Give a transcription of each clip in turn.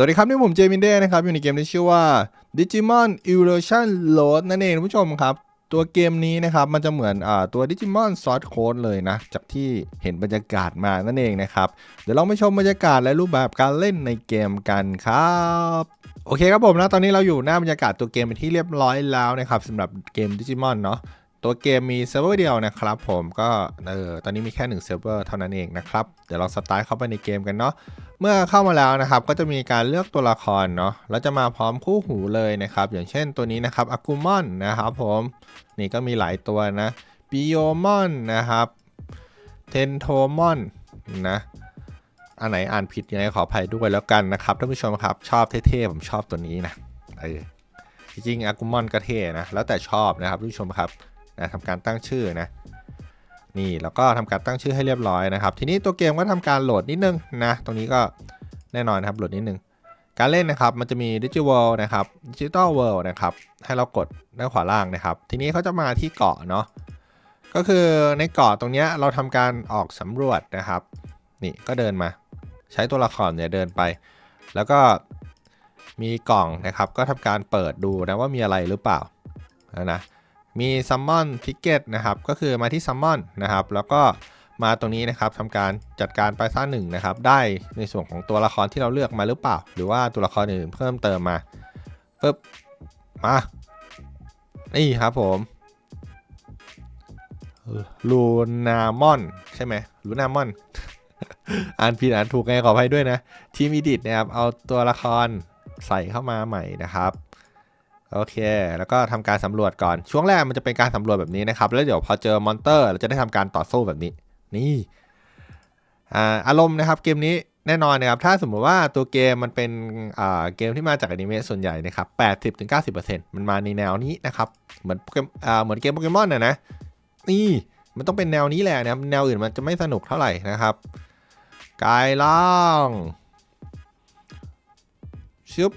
สวัสดีครับ นี่ผมเจมินเด้นะครับ อยู่ในเกมที่ชื่อว่า Digimon Evolution Load นั่นเองคุณผู้ชมครับ ตัวเกมนี้นะครับ มันจะเหมือนอตัว Digimon Source Code เลยนะ จากที่เห็นบรรยากาศมานั่นเองนะครับ เดี๋ยวเราไปชมบรรยากาศและรูปแบบการเล่นในเกมกันครับ โอเคครับผมนะ ตอนนี้เราอยู่หน้าบรรยากาศตัวเกมเป็นที่เรียบร้อยแล้วนะครับสำหรับเกม Digimon เนาะ ตัวเกมมีเซิร์ฟเวอร์เดียวนะครับผมก็เออตอนนี้มีแค่1เซิร์ฟเวอร์เท่านั้นเองนะครับ เดี๋ยวเราสตาร์ทเข้าไปในเกมกันเนาะเมื่อเข้ามาแล้วนะครับ ก็จะมีการเลือกตัวละครเนาะแล้วจะมาพร้อมคู่หูเลยนะครับ อย่างเช่นตัวนี้นะครับอากูมอนนะครับผมนี่ก็มีหลายตัวนะปิโยมอนนะครับเทนโทมอนนะอันไหนอ่านผิดยังไงขออภัยด้วยแล้วกันนะครับท่านผู้ชมครับชอบเท่ๆผมชอบตัวนี้นะเออจริงๆอากูมอนก็เท่นะแล้วแต่ชอบนะครับท่านผู้ชมครับ นะทำการตั้งชื่อนะนี่แล้วก็ทำการตั้งชื่อให้เรียบร้อยนะครับ ทีนี้ตัวเกมก็ทำการโหลดนิดนึงนะตรงนี้ก็แน่นอนครับโหลดนิดนึงการเล่นนะครับมันจะมีดิจิทัลนะครับดิจิตอลเวิลด์นะครับให้เรากดด้านขวาล่างนะครับ ทีนี้เขาจะมาที่เกาะเนาะก็คือในเกาะตรงนี้เราทำการออกสำรวจนะครับ นี่ก็เดินมา ใช้ตัวละครเนี่ยเดินไป แล้วก็มีกล่องนะครับ ก็ทำการเปิดดูนะว่ามีอะไรหรือเปล่านะ มีซัมมอนทิเก็ตนะครับ ก็คือมาที่ซัมมอนนะครับ แล้วก็มาตรงนี้นะครับทำการจัดการไปซ่าหนึ่งนะครับ ได้ในส่วนของตัวละครที่เราเลือกมาหรือเปล่า หรือว่าตัวละครอื่นเพิ่มเติมมาปึ๊บมานี่ครับผมลูนามอนใช่ไหมลูนามอนอ่านผิดอ่านถูกไงขออภัยด้วยนะ ทีมอีดิทนะครับเอาตัวละครใส่เข้ามาใหม่นะครับ โอเค แล้วก็ทำการสำรวจก่อน ช่วงแรกมันจะเป็นการสำรวจแบบนี้นะครับ แล้วเดี๋ยวพอเจอมอนเตอร์เราจะได้ทำการต่อสู้แบบนี้ นี่อ่าอารมณ์นะครับเกมนี้แน่นอนนะครับถ้าสมมติว่าตัวเกมมันเป็นอ่าเกมที่มาจากอนิเมะส่วนใหญ่นะครับ80-90%มันมาในแนวนี้นะครับเหมือนเกมอ่าเหมือนเกมโปเกมอนนะนะนี่มันต้องเป็นแนวนี้แหละนะครับแนวอื่นมันจะไม่สนุกเท่าไหร่นะครับกายล่างชึบ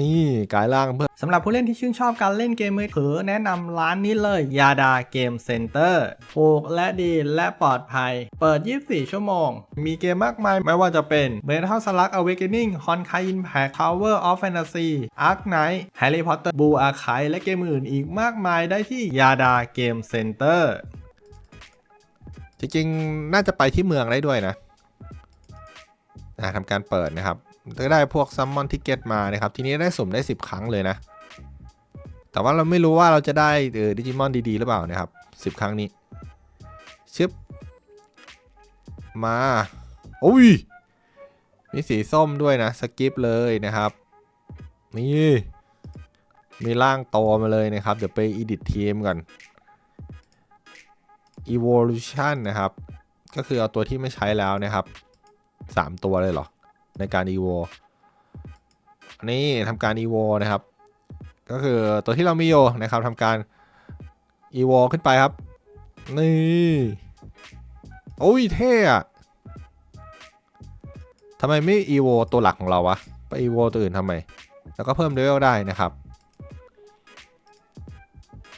นี่กายล่างเพื่อสำหรับผู้เล่นที่ชื่นชอบการเล่นเกมมือถือแนะนำร้านนี้เลยยาดาเกมเซ็นเตอร์ถูกและดีและปลอดภัย เปิด 24 ชั่วโมง มีเกมมากมายไม่ว่าจะเป็น Metal Slug Awakening Honkai Impact Tower of Fantasy Ark Knight Harry Potter Blue Archive และเกมอื่นอีกมากมายได้ที่ยาดาเกมเซ็นเตอร์จริงๆ น่าจะไปที่เมืองได้ด้วยนะนะทำการเปิดนะครับ ก็ได้พวกซัมมอนทิเก็ตมานะครับ ทีนี้ได้สุ่มได้ 10 ครั้งเลยนะ แต่ว่าเราไม่รู้ว่าเราจะได้เออดิจิมอนดีๆ หรือเปล่านะครับ 10 ครั้งนี้ ชึบ มาโอ้ย มีสีส้มด้วยนะ สกิปเลยนะครับ นี่ มีร่างโตมาเลยนะครับ เดี๋ยวไป edit ทีมก่อน evolution นะครับ ก็คือเอาตัวที่ไม่ใช้แล้วนะครับ 3 ตัวเลยเหรอ ในการ evo นี่ทำการ evo นะครับ ก็คือตัวที่เรามีอยู่นะครับทำการ evo ขึ้นไปครับ นี่โอ้ยเท่อะทำไมไม่ evo ตัวหลักของเราวะ ไป evo ตัวอื่นทำไม แล้วก็เพิ่มเลเวลได้นะครับ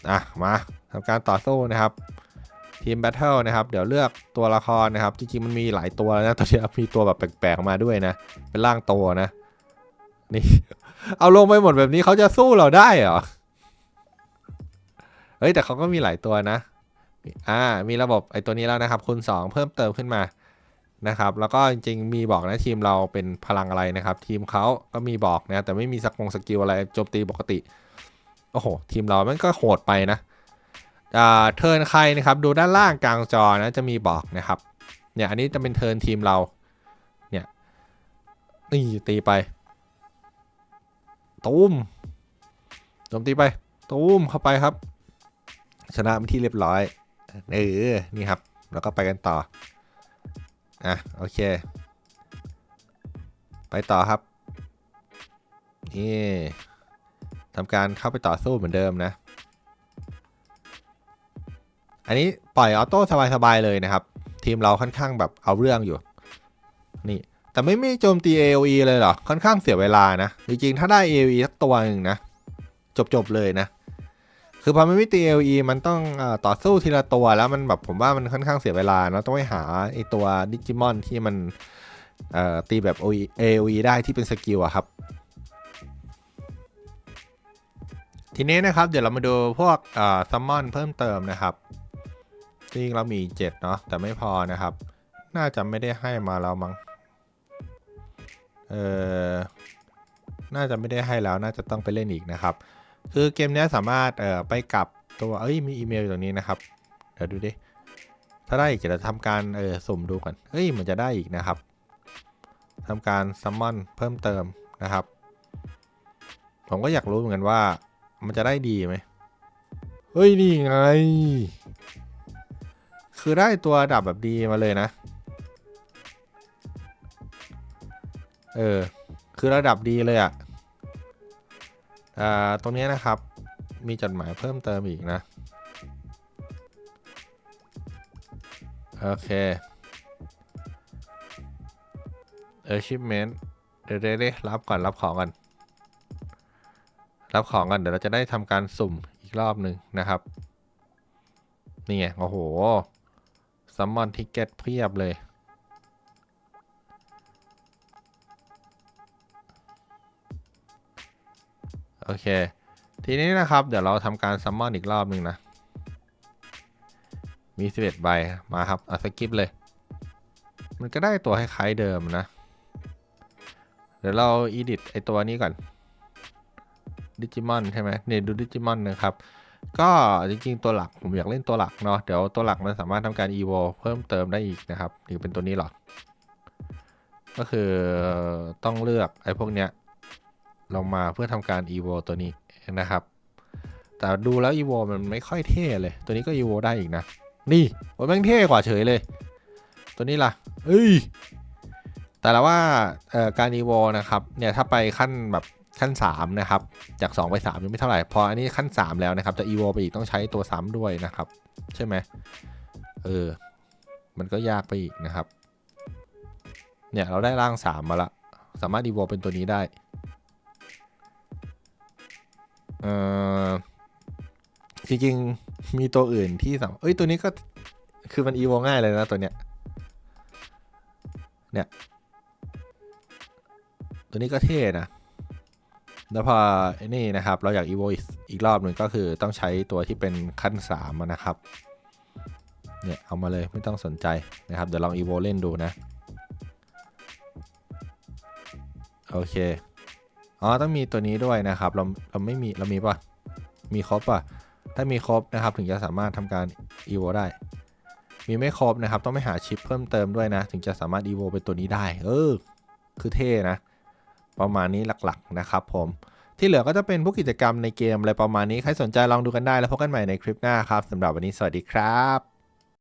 อะ มาทำการต่อสู้นะครับ ทีมแบทเทิลนะครับ เดี๋ยวเลือกตัวละครนะครับ จริงๆ มันมีหลายตัวนะตอนนี้มีตัวแบบแปลกๆมาด้วยนะ เป็นร่างโตนะ นี่ เอาลงไปหมดแบบนี้เขาจะสู้เราได้เหรอ เฮ้ย แต่เขาก็มีหลายตัวนะ อ่า มีระบบไอ้ตัวนี้แล้วนะครับคูณ2 เพิ่มเติมขึ้นมานะครับ แล้วก็จริงๆ มีบอกนะทีมเราเป็นพลังอะไรนะครับ ทีมเขาก็มีบอกนะ แต่ไม่มีสกงสกิลอะไรโจมตีปกติ โอ้โห ทีมเรามันก็โหดไปนะ เทิร์นใครนะครับดูด้านล่างกลางจอนะจะมีบอกนะครับเนี่ยอันนี้จะเป็นเทิร์นทีมเราเนี่ยนี่ตีไปตูมโจมตีไปตูมเข้าไปครับ ชนะเป็นที่เรียบร้อยเออนี่ครับแล้วก็ไปกันต่ออะโอเค ไปต่อครับนี่ทำการเข้าไปต่อสู้เหมือนเดิมนะ อันนี้ปล่อยออโต้สบายๆเลยนะครับ ทีมเราค่อนข้างแบบเอาเรื่องอยู่ นี่แต่ไม่มีโจมตี AOE เลยเหรอ ค่อนข้างเสียเวลานะ จริงๆ ถ้าได้ AOE สักตัวหนึ่งนะ จบๆ เลยนะ คือพอมันไม่ตี AOE มันต้องอต่อสู้ทีละตัวแล้วมันแบบผมว่ามันค่อนข้างเสียเวลาเนาะต้องไปหาไอตัวดิจิมอนที่มันตีแบบ AOE ได้ที่เป็นสกิลอะครับ ทีนี้นะครับ เดี๋ยวเรามาดูพวกซัมมอนเพิ่มเติมนะครับ จริงเรามี 7 เนาะแต่ไม่พอนะครับ น่าจะไม่ได้ให้มาแล้วมั้งเออน่าจะไม่ได้ให้แล้วน่าจะต้องไปเล่นอีกนะครับ คือเกมนี้สามารถเอ่อไปกลับตัวเอ้ยมีอีเมลอยู่ตรงนี้นะครับเดี๋ยวดูดิถ้าได้อีกจะทำการเออสุ่มดูก่อนเอ้ยมันจะได้อีกนะครับทำการซัมมอนเพิ่มเติมนะครับ ผมก็อยากรู้เหมือนกันว่า มันจะได้ดีไหมเฮ้ยนี่ไง คือได้ตัวดับแบบดีมาเลยนะ เออ คือระดับดีเลยอะ่ะ อ่า ตรงนี้นะครับ มีจดหมายเพิ่มเติมอีกนะ โอเค achievement เดี๋ยวเดี๋ยวเดี๋ยวรับก่อน รับของก่อน รับของก่อน เดี๋ยวเราจะได้ทำการสุ่มอีกรอบหนึ่งนะครับ นี่ไง โอ้โห ซัมมอนทิกเก็ตเพียบเลย โอเค ทีนี้นะครับ เดี๋ยวเราทำการซัมมอนอีกรอบหนึ่งนะ มี 11 ใบ มาครับเอาสกิปเลย มันก็ได้ตัวคล้ายๆเดิมนะ เดี๋ยวเราอีดิทไอตัวนี้ก่อนดิจิมอนใช่ไหมเนี่ยดูดิจิมอนนะครับ ก็จริงๆตัวหลักผมอยากเล่นตัวหลักเนาะเดี๋ยวตัวหลักมันสามารถทำการ evo เพิ่มเติมได้อีกนะครับหรือเป็นตัวนี้หรอ ก็คือต้องเลือกไอ้พวกเนี้ยลงมาเพื่อทำการ evo ตัวนี้นะครับ แต่ดูแล้ว evo มันไม่ค่อยเท่เลย ตัวนี้ก็ evo ได้อีกนะ นี่โอ้ยแม่งเท่กว่าเฉยเลย ตัวนี้ล่ะเอ้ยแต่ละว่าการ evo นะครับเนี่ยถ้าไปขั้นแบบ ขั้น 3 นะครับ จาก 2 ไป3ยังไม่เท่าไหร่ พออันนี้ขั้น 3 แล้วนะครับ จะ evo ไปอีกต้องใช้ตัวซ้ำด้วยนะครับ ใช่ไหมเออ มันก็ยากไปอีกนะครับ เนี่ยเราได้ร่าง 3 มาละ สามารถ evo เป็นตัวนี้ได้ เออจริงๆมีตัวอื่นที่สามเอ้ยตัวนี้ก็คือมัน evo ง่ายเลยนะตัวเนี้ย เนี่ย ตัวนี้ก็เท่นะ แล้วพอไอ้นี่นะครับ เราอยาก evo อีกอีกรอบหนึ่งก็คือต้องใช้ตัวที่เป็นขั้น3นะครับ เนี่ยเอามาเลยไม่ต้องสนใจนะครับ เดี๋ยวลอง evo เล่นดูนะ โอเค อ๋อ ต้องมีตัวนี้ด้วยนะครับ เราเราไม่มีเรามีปะมีครบปะถ้ามีครบนะครับ ถึงจะสามารถทำการ evo ได้ มีไม่ครบนะครับ ต้องไปหาชิปเพิ่มเติมด้วยนะ ถึงจะสามารถ evo เป็นตัวนี้ได้ เออ คือเท่นะ ประมาณนี้หลักๆนะครับผมที่เหลือก็จะเป็นพวกกิจกรรมในเกมอะไรประมาณนี้ ใครสนใจลองดูกันได้แล้วพบกันใหม่ในคลิปหน้าครับสำหรับวันนี้สวัสดีครับ